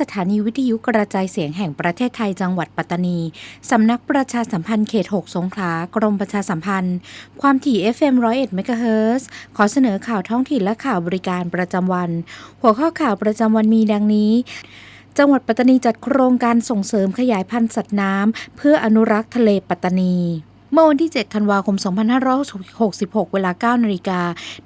สถานีวิทยุกระจายเสียงแห่งประเทศไทยจังหวัดปัตตานี สำนักประชาสัมพันธ์เขต 6 สงขลา กรมประชาสัมพันธ์ ความถี่ FM 101เมกะเฮิรตซ์ขอเสนอข่าวท้องถิ่นและข่าวบริการประจำวัน หัวข้อข่าวประจำวันมีดังนี้จังหวัดปัตตานีจัดโครงการส่งเสริมขยายพันธุ์สัตว์น้ำเพื่ออนุรักษ์ทะเลปัตตานี มื่อวันที่ 7 ธันวาคม 2566 เวลา 9 นาฬิกา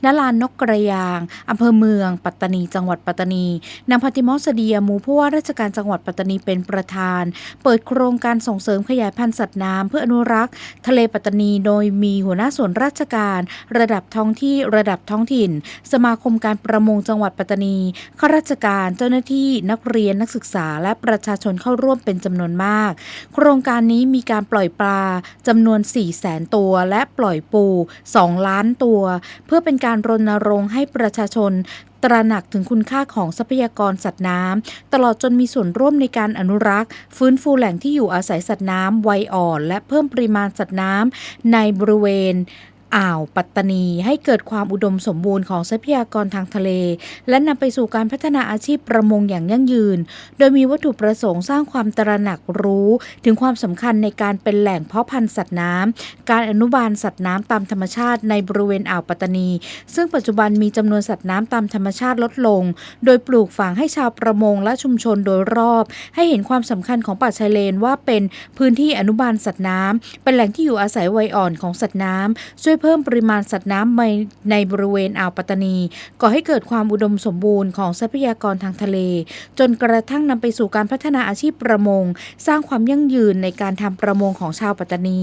ณลานนกกระยาง อำเภอเมือง ปัตตานี จังหวัดปัตตานี นางพัติมอสเดียมูผู้ว่าราชการจังหวัดปัตตานีเป็นประธาน เปิดโครงการส่งเสริมขยายพันธุ์สัตว์น้ำเพื่ออนุรักษ์ ทะเลปัตตานี โดยมีหัวหน้าส่วนราชการ ระดับท้องที่ ระดับท้องถิ่น สมาคมการประมงจังหวัดปัตตานี ข้าราชการ เจ้าหน้าที่ นักเรียน นักศึกษา และประชาชนเข้าร่วมเป็นจำนวนมาก โครงการนี้มีการปล่อยปลาจำนวน4 4แสนตัว และปล่อยปู 2 ล้านตัว เพื่อเป็นการรณรงค์ให้ประชาชนตระหนักถึงคุณค่าของทรัพยากรสัตว์น้ำ ตลอดจนมีส่วนร่วมในการอนุรักษ์ ฟื้นฟูแหล่งที่อยู่อาศัยสัตว์น้ำไวอ่อน และเพิ่มปริมาณสัตว์น้ำในบริเวณ อ่าวปัตตานี ให้เกิดความอุดมสมบูรณ์ของทรัพยากรทางทะเล และนำไปสู่การพัฒนาอาชีพประมงอย่างยั่งยืน โดยมีวัตถุประสงค์สร้างความตระหนักรู้ ถึงความสำคัญในการเป็นแหล่งเพาะพันธุ์สัตว์น้ำการอนุบาลสัตว์น้ำตามธรรมชาติในบริเวณอ่าวปัตตานี ซึ่งปัจจุบันมีจำนวนสัตว์น้ำตามธรรมชาติลดลง โดยปลูกฝังให้ชาวประมงและชุมชนโดยรอบ ให้เห็นความสำคัญของป่าชายเลนว่าเป็นพื้นที่อนุบาลสัตว์น้ำเป็นแหล่งที่อยู่อาศัยวัยอ่อนของสัตว์น้ำช่วยเพิ่มปริมาณสัตว์น้ำในในบริเวณอ่าวปัตตานี ก่อให้เกิดความอุดมสมบูรณ์ของทรัพยากรทางทะเล จนกระทั่งนำไปสู่การพัฒนาอาชีพประมง สร้างความยั่งยืนในการทำประมงของชาวปัตตานี